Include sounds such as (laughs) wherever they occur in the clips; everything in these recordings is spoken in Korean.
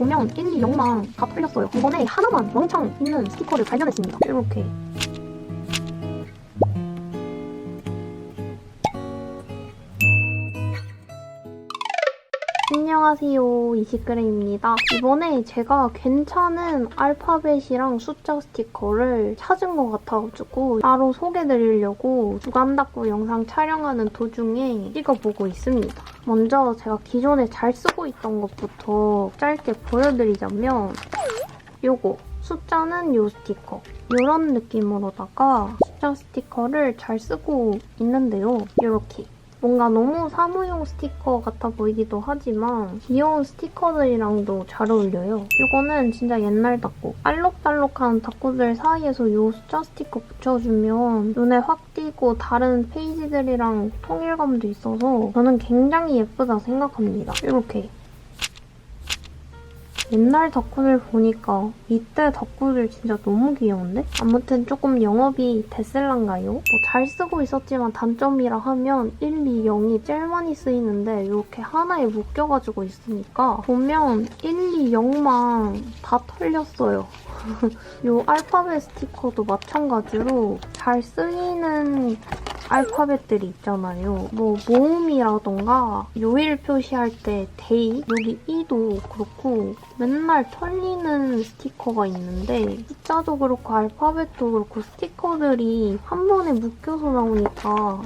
보면 1, 2, 0만 다 털렸어요. 이번에 하나만 왕창 있는 스티커를 발견했습니다. 이렇게. 안녕하세요 이시그레입니다 이번에 제가 괜찮은 알파벳이랑 숫자 스티커를 찾은 것 같아가지고 따로 소개드리려고 주간 닦고 영상 촬영하는 도중에 찍어보고 있습니다 먼저 제가 기존에 잘 쓰고 있던 것부터 짧게 보여드리자면 요거 숫자는 요 스티커. 이런 느낌으로다가 숫자 스티커를 잘 쓰고 있는데요. 이렇게 뭔가 너무 사무용 스티커 같아 보이기도 하지만 귀여운 스티커들이랑도 잘 어울려요. 이거는 진짜 옛날 닦고 알록달록한 닦고들 사이에서 이 숫자 스티커 붙여주면 눈에 확 띄고 다른 페이지들이랑 통일감도 있어서 저는 굉장히 예쁘다 생각합니다. 이렇게 옛날 덕후들 보니까 이때 덕후들 진짜 너무 귀여운데? 아무튼 조금 영업이 됐을란가요? 뭐 잘 쓰고 있었지만 단점이라 하면 1, 2, 0이 제일 많이 쓰이는데 이렇게 하나에 묶여가지고 있으니까 보면 1, 2, 0만 다 털렸어요. (laughs) 이 알파벳 스티커도 마찬가지로 잘 쓰이는 알파벳들이 있잖아요. 뭐 모음이라던가 요일 표시할 때 데이 여기 이도 그렇고 맨날 털리는 스티커가 있는데 숫자도 그렇고 알파벳도 그렇고 스티커들이 한 번에 묶여서 나오니까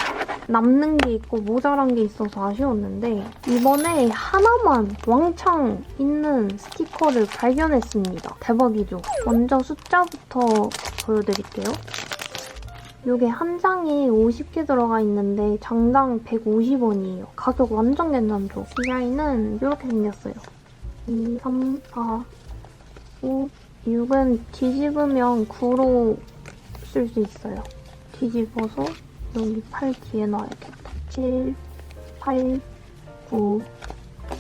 남는 게 있고 모자란 게 있어서 아쉬웠는데 이번에 하나만 왕창 있는 스티커를 발견했습니다. 대박이죠? 먼저 숫자부터 보여드릴게요. 이게 한 장에 50개 들어가 있는데 장당 150원이에요. 가격 완전 괜찮죠? 디자인은 이렇게 생겼어요. 2, 3, 4, 5, 6은 뒤집으면 9로 쓸 수 있어요. 뒤집어서 여기 8 뒤에 놔야겠다. 7, 8, 9,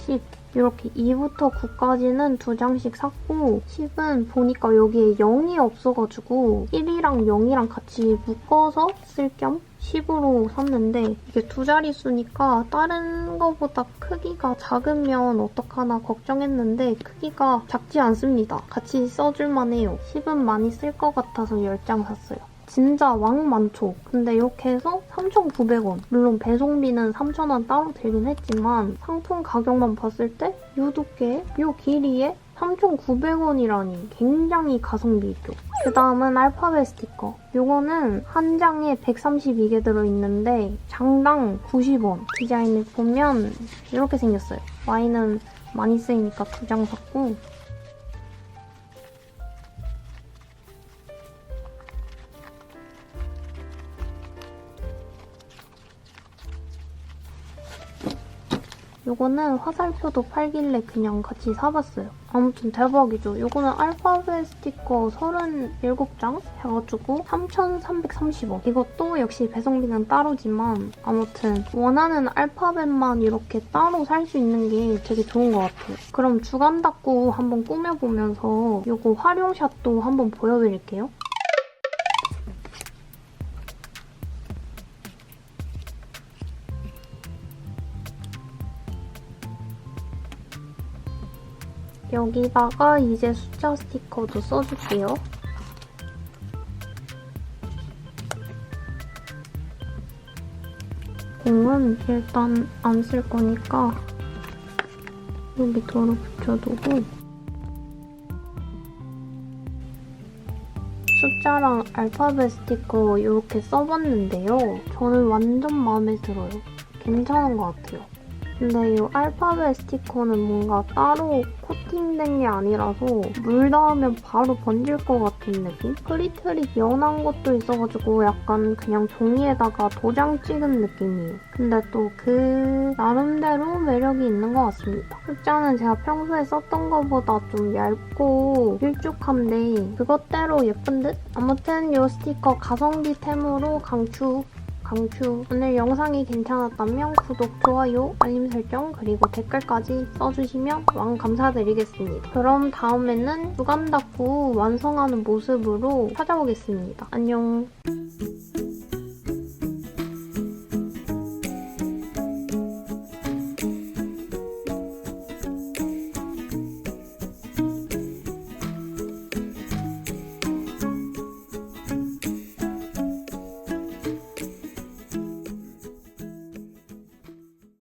10 이렇게 2부터 9까지는 두 장씩 샀고 10은 보니까 여기에 0이 없어가지고 1이랑 0이랑 같이 묶어서 쓸 겸 10으로 샀는데 이게 두 자릿수니까 다른 거보다 크기가 작으면 어떡하나 걱정했는데 크기가 작지 않습니다. 같이 써줄만 해요. 10은 많이 쓸 것 같아서 10장 샀어요. 진짜 왕 많죠. 근데 이렇게 해서 3,900원. 물론 배송비는 3,000원 따로 들긴 했지만 상품 가격만 봤을 때 이 두께, 이 길이에 3,900원이라니 굉장히 가성비 있죠. 그 다음은 알파벳 스티커. 이거는 한 장에 132개 들어있는데 장당 90원. 디자인을 보면 이렇게 생겼어요. Y는 많이 쓰이니까 두 장 샀고 요거는 화살표도 팔길래 그냥 같이 사봤어요. 아무튼 대박이죠. 요거는 알파벳 스티커 37장 해가지고 3,330원. 이것도 역시 배송비는 따로지만 아무튼 원하는 알파벳만 이렇게 따로 살 수 있는 게 되게 좋은 것 같아요. 그럼 주간 닦고 한번 꾸며보면서 요거 활용샷도 한번 보여드릴게요. 여기다가 이제 숫자 스티커도 써줄게요. 공은 일단 안 쓸 거니까 여기 도로 붙여두고 숫자랑 알파벳 스티커 이렇게 써봤는데요. 저는 완전 마음에 들어요. 괜찮은 것 같아요. 근데 이 알파벳 스티커는 뭔가 따로 코팅된 게 아니라서 물 닿으면 바로 번질 것 같은 느낌? 흐릿흐릿 연한 것도 있어가지고 약간 그냥 종이에다가 도장 찍은 느낌이에요. 근데 또 그 나름대로 매력이 있는 것 같습니다. 숫자는 제가 평소에 썼던 것보다 좀 얇고 일쭉한데 그것대로 예쁜 듯? 아무튼 이 스티커 가성비템으로 강추 강추. 오늘 영상이 괜찮았다면 구독, 좋아요, 알림 설정, 그리고 댓글까지 써주시면 왕 감사드리겠습니다. 그럼 다음에는 주간 닦고 완성하는 모습으로 찾아오겠습니다. 안녕.